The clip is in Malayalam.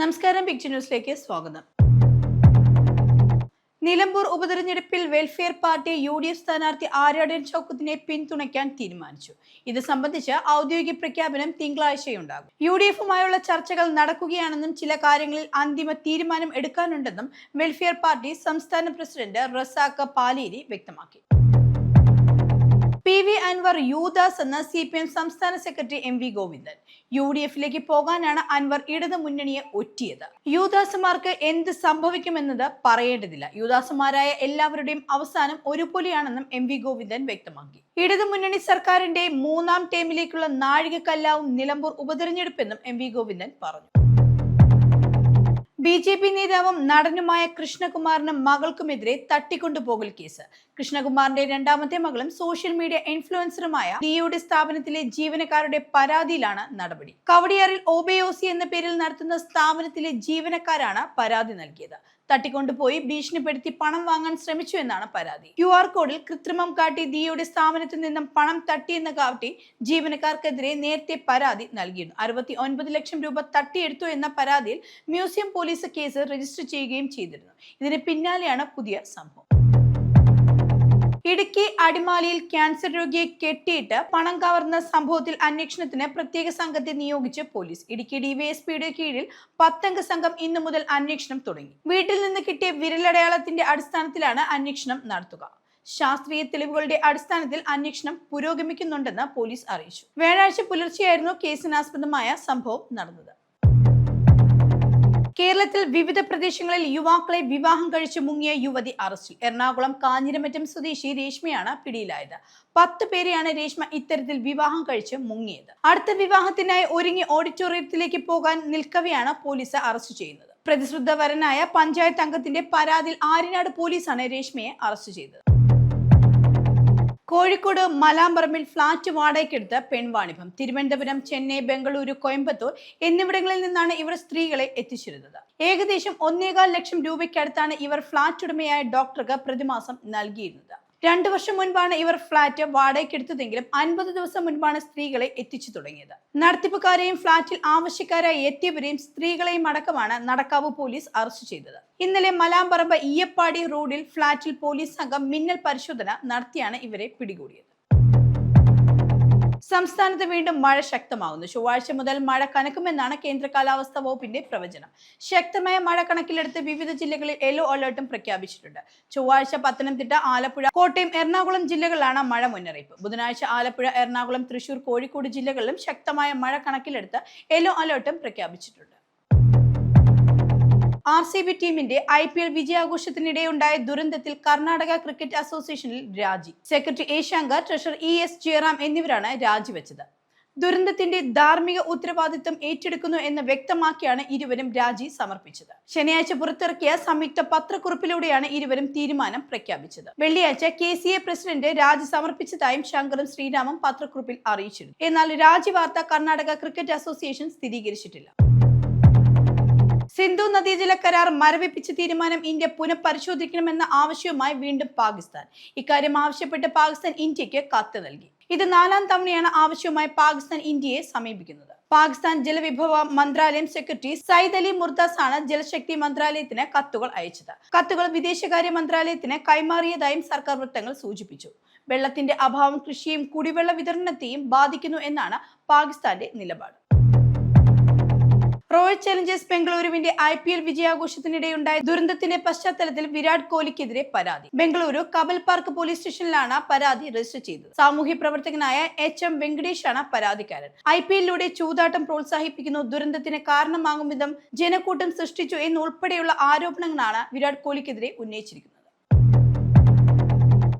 നമസ്കാരം പിക്ചർ ന്യൂസിലേക്ക് സ്വാഗതം. നിലമ്പൂർ ഉപതെരഞ്ഞെടുപ്പിൽ welfare party U D F സ്ഥാനാർത്ഥി ആര്യാടൻ ചൌക്കത്തിനെ പിന്തുണയ്ക്കാൻ തീരുമാനിച്ചു. ഇത് സംബന്ധിച്ച് ഔദ്യോഗിക പ്രഖ്യാപനം തിങ്കളാഴ്ചയുണ്ടാകും. യു ഡി എഫുമായുള്ള ചർച്ചകൾ നടക്കുകയാണെന്നും ചില കാര്യങ്ങളിൽ അന്തിമ തീരുമാനം എടുക്കാനുണ്ടെന്നും വെൽഫെയർ പാർട്ടി സംസ്ഥാന പ്രസിഡന്റ് റസാക്ക പാലേരി വ്യക്തമാക്കി. പി വി അൻവർ യൂദാസ് എന്ന സി പി എം സംസ്ഥാന secretary M V Govindan. U D എഫിലേക്ക് പോകാനാണ് അൻവർ ഇടതു മുന്നണിയെ ഒറ്റിയത്. യൂദാസുമാർക്ക് എന്ത് സംഭവിക്കുമെന്നത് പറയേണ്ടതില്ല. യൂദാസുമാരായ എല്ലാവരുടെയും അവസാനം ഒരുപോലെയാണെന്നും എം വി ഗോവിന്ദൻ വ്യക്തമാക്കി. ഇടതു മുന്നണി സർക്കാരിന്റെ മൂന്നാം ടേമിലേക്കുള്ള നാഴികക്കല്ലാവും നിലമ്പൂർ ഉപതെരഞ്ഞെടുപ്പെന്നും എം വി ഗോവിന്ദൻ പറഞ്ഞു. ബി ജെ പി നേതാവും നടനുമായ കൃഷ്ണകുമാറിനും മകൾക്കുമെതിരെ തട്ടിക്കൊണ്ടുപോകൽ കേസ്. കൃഷ്ണകുമാറിന്റെ രണ്ടാമത്തെ മകളും സോഷ്യൽ മീഡിയ ഇൻഫ്ലുവൻസറുമായ ഡിയുടെ സ്ഥാപനത്തിലെ ജീവനക്കാരുടെ പരാതിയിലാണ് നടപടി. കവടിയാറിൽ ഒബെയോസി എന്ന പേരിൽ നടത്തുന്ന സ്ഥാപനത്തിലെ ജീവനക്കാരാണ് പരാതി നൽകിയത്. തട്ടിക്കൊണ്ടുപോയി ഭീഷണിപ്പെടുത്തി പണം വാങ്ങാൻ ശ്രമിച്ചു എന്നാണ് പരാതി. ക്യു ആർ കോഡിൽ കൃത്രിമം കാട്ടി ദിയുടെ സ്ഥാപനത്തിൽ നിന്നും പണം തട്ടിയെന്ന് കാട്ടി ജീവനക്കാർക്കെതിരെ നേരത്തെ പരാതി നൽകിയിരുന്നു. അറുപത്തി ഒൻപത് ലക്ഷം രൂപ തട്ടിയെടുത്തു എന്ന പരാതിയിൽ മ്യൂസിയം പോലീസ് കേസ് രജിസ്റ്റർ ചെയ്യുകയും ചെയ്തിരുന്നു. ഇതിന് പിന്നാലെയാണ് പുതിയ സംഭവം. ഇടുക്കി അടിമാലിയിൽ ക്യാൻസർ രോഗിയെ കെട്ടിയിട്ട് പണം കവർന്ന സംഭവത്തിൽ അന്വേഷണത്തിന് പ്രത്യേക സംഘത്തെ നിയോഗിച്ച് പോലീസ്. ഇടുക്കി ഡിവൈഎസ്പിയുടെ കീഴിൽ പത്തംഗ സംഘം ഇന്നു മുതൽ അന്വേഷണം തുടങ്ങി. വീട്ടിൽ നിന്ന് കിട്ടിയ വിരലടയാളത്തിന്റെ അടിസ്ഥാനത്തിലാണ് അന്വേഷണം നടത്തുക. ശാസ്ത്രീയ തെളിവുകളുടെ അടിസ്ഥാനത്തിൽ അന്വേഷണം പുരോഗമിക്കുന്നുണ്ടെന്ന് പോലീസ് അറിയിച്ചു. വ്യാഴാഴ്ച പുലർച്ചെയായിരുന്നു കേസിനാസ്പദമായ സംഭവം നടന്നത്. കേരളത്തിൽ വിവിധ പ്രദേശങ്ങളിൽ യുവാക്കളെ വിവാഹം കഴിച്ച് മുങ്ങിയ യുവതി അറസ്റ്റിൽ. എറണാകുളം കാഞ്ഞിരമറ്റം സ്വദേശി രേഷ്മയാണ് പിടിയിലായത്. പത്ത് പേരെയാണ് രേഷ്മ ഇത്തരത്തിൽ വിവാഹം കഴിച്ച് മുങ്ങിയത്. അടുത്ത വിവാഹത്തിനായി ഒരുങ്ങി ഓഡിറ്റോറിയത്തിലേക്ക് പോകാൻ നിൽക്കവെയാണ് പോലീസ് അറസ്റ്റ് ചെയ്യുന്നത്. പ്രതിശ്രുദ്ധവരനായ പഞ്ചായത്ത് അംഗത്തിന്റെ പരാതിയിൽ ആര്യനാട് പോലീസാണ് രേഷ്മയെ അറസ്റ്റ് ചെയ്തത്. കോഴിക്കോട് മലാമ്പറമ്പിൽ ഫ്ളാറ്റ് വാടകയ്ക്കെടുത്ത് പെൺവാണിഭം. തിരുവനന്തപുരം ചെന്നൈ ബംഗളൂരു കോയമ്പത്തൂർ എന്നിവിടങ്ങളിൽ നിന്നാണ് ഇവർ സ്ത്രീകളെ എത്തിച്ചിരുന്നത്. ഏകദേശം ഒന്നേകാൽ ലക്ഷം രൂപയ്ക്കടുത്താണ് ഇവർ ഫ്ളാറ്റ് ഉടമയായ ഡോക്ടർക്ക് പ്രതിമാസം നൽകിയിരുന്നത്. രണ്ടു വർഷം മുൻപാണ് ഇവർ ഫ്ളാറ്റ് വാടകയ്ക്കെടുത്തതെങ്കിലും അൻപത് ദിവസം മുൻപാണ് സ്ത്രീകളെ എത്തിച്ചു തുടങ്ങിയത്. നടത്തിപ്പുകാരെയും ഫ്ളാറ്റിൽ ആവശ്യക്കാരായി എത്തിയവരെയും സ്ത്രീകളെയും അടക്കമാണ് നടക്കാവ് പോലീസ് അറസ്റ്റ് ചെയ്തത്. ഇന്നലെ മലാമ്പറമ്പ് ഈയപ്പാടി റോഡിൽ ഫ്ളാറ്റിൽ പോലീസ് സംഘം മിന്നൽ പരിശോധന നടത്തിയാണ് ഇവരെ പിടികൂടിയത്. സംസ്ഥാനത്ത് വീണ്ടും മഴ ശക്തമാവുന്നു. ചൊവ്വാഴ്ച മുതൽ മഴ കനക്കുമെന്നാണ് കേന്ദ്ര കാലാവസ്ഥാ വകുപ്പിന്റെ പ്രവചനം. ശക്തമായ മഴ കണക്കിലെടുത്ത് വിവിധ ജില്ലകളിൽ യെല്ലോ അലർട്ടും പ്രഖ്യാപിച്ചിട്ടുണ്ട്. ചൊവ്വാഴ്ച പത്തനംതിട്ട ആലപ്പുഴ കോട്ടയം എറണാകുളം ജില്ലകളിലാണ് മഴ മുന്നറിയിപ്പ്. ബുധനാഴ്ച ആലപ്പുഴ എറണാകുളം തൃശൂർ കോഴിക്കോട് ജില്ലകളിലും ശക്തമായ മഴ കണക്കിലെടുത്ത് യെല്ലോ അലർട്ടും പ്രഖ്യാപിച്ചിട്ടുണ്ട്. ആർ സി ബി ടീമിന്റെ ഐ പി എൽ വിജയാഘോഷത്തിനിടെയുണ്ടായ ദുരന്തത്തിൽ കർണാടക ക്രിക്കറ്റ് അസോസിയേഷനിൽ രാജി. Secretary A Shankar treasurer E S Jayaram എന്നിവരാണ് രാജിവെച്ചത്. ദുരന്തത്തിന്റെ ധാർമ്മിക ഉത്തരവാദിത്വം ഏറ്റെടുക്കുന്നു എന്ന് വ്യക്തമാക്കിയാണ് ഇരുവരും രാജി സമർപ്പിച്ചത്. ശനിയാഴ്ച പുറത്തിറക്കിയ സംയുക്ത പത്രക്കുറിപ്പിലൂടെയാണ് ഇരുവരും തീരുമാനം പ്രഖ്യാപിച്ചത്. വെള്ളിയാഴ്ച കെ സി എ പ്രസിഡന്റ് രാജി സമർപ്പിച്ചതായും ശങ്കറും ശ്രീരാമും പത്രക്കുറിപ്പിൽ അറിയിച്ചിരുന്നു. എന്നാൽ രാജി വാർത്ത കർണാടക ക്രിക്കറ്റ് അസോസിയേഷൻ സ്ഥിരീകരിച്ചിട്ടില്ല. സിന്ധു നദീജല കരാർ മരവിപ്പിച്ച തീരുമാനം ഇന്ത്യ പുനഃപരിശോധിക്കണമെന്ന ആവശ്യവുമായി വീണ്ടും പാകിസ്ഥാൻ. ഇക്കാര്യം ആവശ്യപ്പെട്ട് പാകിസ്ഥാൻ ഇന്ത്യയ്ക്ക് കത്ത് നൽകി. ഇത് നാലാം തവണയാണ് ആവശ്യവുമായി പാകിസ്ഥാൻ ഇന്ത്യയെ സമീപിക്കുന്നത്. പാകിസ്ഥാൻ ജലവിഭവ മന്ത്രാലയം സെക്രട്ടറി സയ്യിദ് അലി മുർദാസ് ആണ് ജലശക്തി മന്ത്രാലയത്തിന് കത്തുകൾ അയച്ചത്. കത്തുകൾ വിദേശകാര്യ മന്ത്രാലയത്തിന് കൈമാറിയതായും സർക്കാർ വൃത്തങ്ങൾ സൂചിപ്പിച്ചു. വെള്ളത്തിന്റെ അഭാവം കൃഷിയും കുടിവെള്ള വിതരണത്തെയും ബാധിക്കുന്നു എന്നാണ് പാകിസ്ഥാന്റെ നിലപാട്. റോയൽ ചലഞ്ചേഴ്സ് ബംഗളൂരുവിന്റെ ഐ പി എൽ വിജയാഘോഷത്തിനിടെയുണ്ടായ ദുരന്തത്തിന്റെ പശ്ചാത്തലത്തിൽ വിരാട് കോഹ്ലിക്കെതിരെ പരാതി. ബംഗളൂരു കബൽ പാർക്ക് പോലീസ് സ്റ്റേഷനിലാണ് പരാതി രജിസ്റ്റർ ചെയ്തത്. സാമൂഹ്യ പ്രവർത്തകനായ എച്ച് എം വെങ്കടേഷാണ് പരാതിക്കാരൻ. ഐ പി എല്ലിലൂടെ ചൂതാട്ടം പ്രോത്സാഹിപ്പിക്കുന്നു ദുരന്തത്തിന് കാരണമാകും വിധം ജനക്കൂട്ടം സൃഷ്ടിച്ചു എന്നുൾപ്പെടെയുള്ള ആരോപണങ്ങളാണ് വിരാട് കോഹ്ലിക്കെതിരെ ഉന്നയിച്ചിരിക്കുന്നത്.